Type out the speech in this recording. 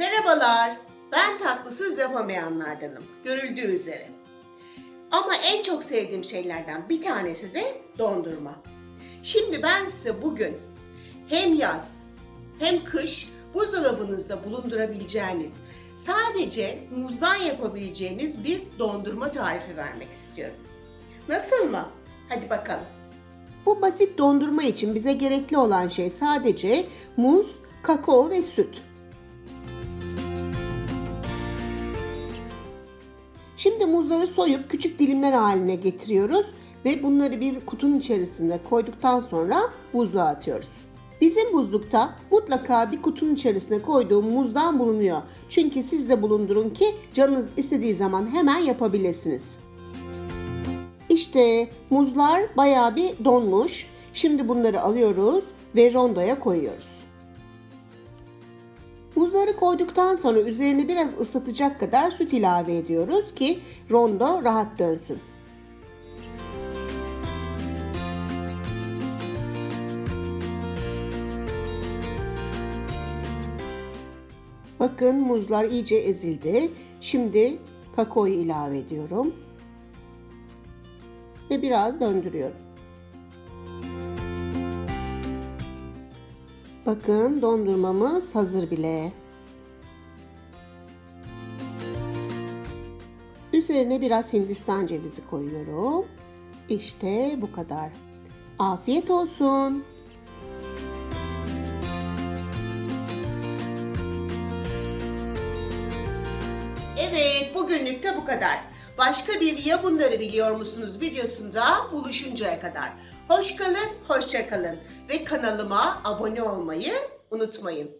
Merhabalar, ben tatlısız yapamayanlardanım, görüldüğü üzere. Ama en çok sevdiğim şeylerden bir tanesi de dondurma. Şimdi ben size bugün hem yaz hem kış buzdolabınızda bulundurabileceğiniz, sadece muzdan yapabileceğiniz bir dondurma tarifi vermek istiyorum. Nasıl mı? Hadi bakalım. Bu basit dondurma için bize gerekli olan şey sadece muz, kakao ve süt. Şimdi muzları soyup küçük dilimler haline getiriyoruz ve bunları bir kutunun içerisinde koyduktan sonra buzluğa atıyoruz. Bizim buzlukta mutlaka bir kutunun içerisine koyduğum muzdan bulunuyor. Çünkü siz de bulundurun ki canınız istediği zaman hemen yapabilirsiniz. İşte muzlar bayağı bir donmuş. Şimdi bunları alıyoruz ve rondoya koyuyoruz. Muzları koyduktan sonra üzerine biraz ıslatacak kadar süt ilave ediyoruz ki rondo rahat dönsün. Bakın muzlar iyice ezildi. Şimdi kakaoyu ilave ediyorum. Ve biraz döndürüyorum. Bakın dondurmamız hazır bile. Üzerine biraz hindistan cevizi koyuyorum. İşte bu kadar. Afiyet olsun. Evet, bugünlük de bu kadar. Başka bir ya bunları biliyor musunuz videosunda buluşuncaya kadar. Hoş kalın, hoşça kalın ve kanalıma abone olmayı unutmayın.